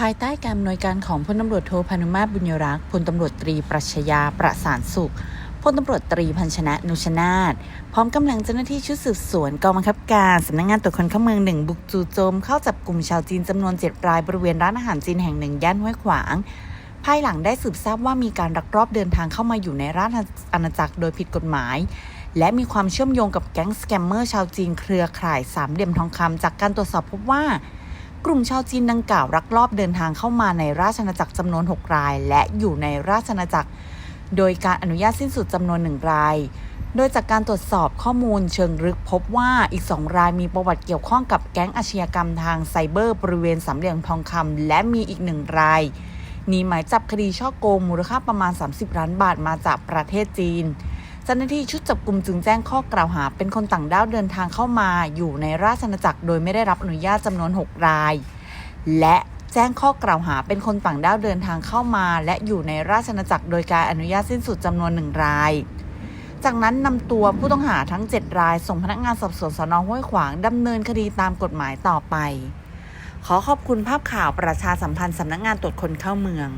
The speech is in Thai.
ภายใต้การอำนวยการของพลตำรวจโทพานุมาตรบุญยรักษ์พลตำรวจตรีปรัชญาประสานสุขพลตำรวจตรีพันชนะนุชนาธพร้อมกำลังเจ้าหน้าที่ชุดสืบสวนกองบังคับการสำนักงานตรวจคนเข้าเมืองหนึ่งบุกจู่โจมเข้าจับกลุ่มชาวจีนจำนวน7รายบริเวณร้านอาหารจีนแห่งหนึ่งย่านห้วยขวาง ภายหลังได้สืบทราบว่ามีการลักลอบเดินทางเข้ามาอยู่ในราชอาณาจักรโดยผิดกฎหมาย และมีความเชื่อมโยงกับแก๊งสแกมเมอร์ชาวจีนเครือข่ายสามเหลี่ยมทองคำจากการตรวจสอบพบว่า กลุ่มชาวจีนดังกล่าวลักลอบเดินทางเข้ามาในราชอาณาจักรจำนวน 6 ราย และอยู่ในราชอาณาจักร โดยการอนุญาตสิ้นสุดจำนวนหนึ่งราย โดยจากการตรวจสอบข้อมูลเชิงลึกพบว่าอีก2รายมีประวัติเกี่ยวข้องกับแก๊งอาชญากรรมทางไซเบอร์บริเวณสามเหลี่ยมทองคำและมีอีกหนึ่งรายหนีหมายจับคดีช่อโกงมูลค่าประมาณ 30 ล้านบาทมาจากประเทศจีน เจ้าหน้าที่ชุดจับกลุ่มจึงแจ้งข้อกล่าวหา เป็นคนต่างด้าวเดินทางเข้ามาอยู่ในราชอาณาจักร โดยไม่ได้รับอนุญาตจำนวน 6 ราย และแจ้งข้อกล่าวหาเป็นคนต่างด้าวเดินทางเข้ามา และอยู่ในราชอาณาจักร โดยการอนุญาตสิ้นสุดจำนวนหนึ่งราย จากนั้นนำตัวผู้ต้องหาทั้ง 7 ราย ส่งพนักงานสอบสวนสนห้วยขวางดำเนินคดีตามกฎหมายต่อไป ขอขอบคุณภาพข่าวประชาสัมพันธ์สำนักงานตรวจคนเข้าเมือง